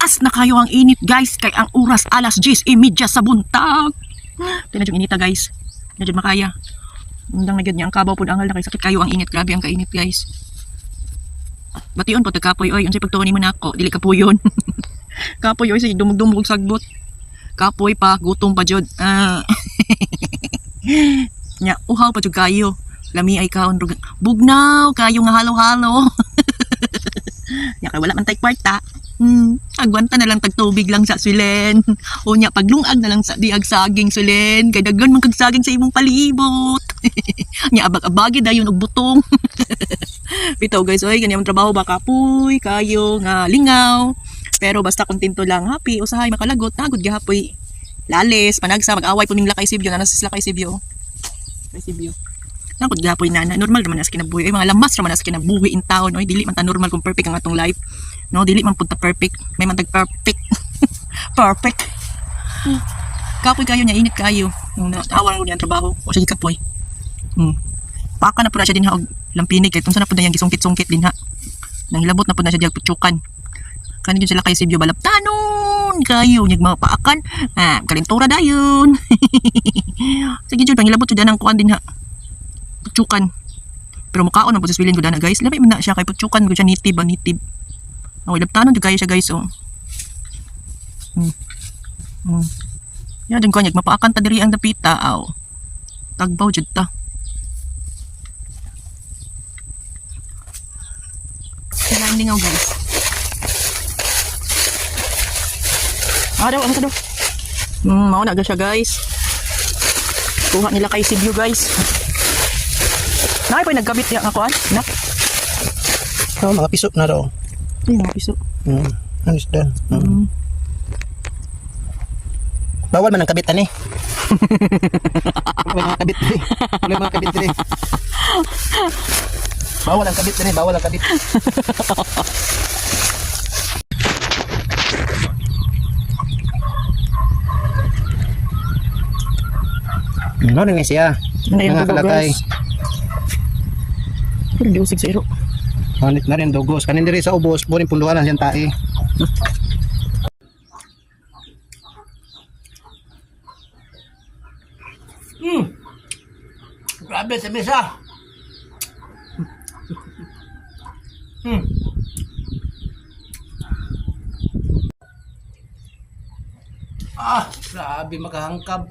Taas na kayo ang init guys kay ang oras alas 10.30 sa buntag. Tinadyo inita guys. Tinadyo makaya. Undang na niya ang kabaw pud angal na kay sakit kayo ang init. Grabe ang kainit guys. Bation po tagkapoy oy unsay pagtuon nimo nako dili ka puyon. kapoy oy say dumug-dumug og sagbot. Kapoy pa gutom pa jud. Ah. Nya uhaw pa jud kayo. Lami ay kaon bugnaw kayo nga halo-halo. Nya kay wala man tay kwarta. Hmm, agwanta na lang tag tubig lang sa sulen. O nya paglungag na lang sa diag saging sulen. Kay daghan man kag saging sa imong palibot. nya abag-abagi dayon og butong. Bitaw guys, oy ganyan trabaho ba kapoy, kayo nga lingaw. Pero basta kontento lang, happy, usahay makalagot, nagod gahapoy. Lalis, panagsa, mag-away po ning lakay sibyo, nanas sila kay sibyo. Kay sibyo. Nagod gahapoy na, na normal naman as kinabuhi. Ay, mga lamas naman as kinabuhi in town, oy, dili man ta normal kung perfect ang atong life. No, dili man punta perfect. May man tag perfect. perfect. Kapoy kayo niya, init kayo. Yung awan ko niya ang trabaho. O sige kapoy. Hmm. Paka na po na siya din ha lampinig kay tunsa na po na yang gisungkit-sungkit din ha. Nanghilabot na po na siya diag putsukan. Kani yun sila kay Sibyo balaptanon kayo nyag mga paakan. Ah, kalintura dayon. Sige jud panghilabot jud nang kuan din ha. Putsukan. Pero mukaon na po sa spilling ko na guys. Labi man na siya kay putsukan ko siya nitib nitib. Ang ilaptanon jud kayo siya guys oh. Hmm. Hmm. Ya dun ko nyag mapaakan ta diri ang dapita aw. Tagbaw jud ta. Ang lingaw guys. Ah, daw, ano ka daw? Hmm, mauna ga siya guys. Kuha nila kay Sibyo guys. Nakay pa nagkabit ya nga kuan? Nak? Oh, mga piso na raw. Ay, mga piso. Hmm. Ano isda? Hmm. Hmm. Bawal man ang kabitan eh. May mga kabit eh. May mga kabit eh. Bawal ang kabit eh. Bawal ang kabit. Ano rin siya? Ano yung Mga dugo kalakay. guys? Pero di usig sa iro. Hanit na rin dugos. Kanin diri sa ubos. Bunin punduan ang siyang tae. Hmm. Grabe sa mesa. Hmm. Ah, grabe makahangkab.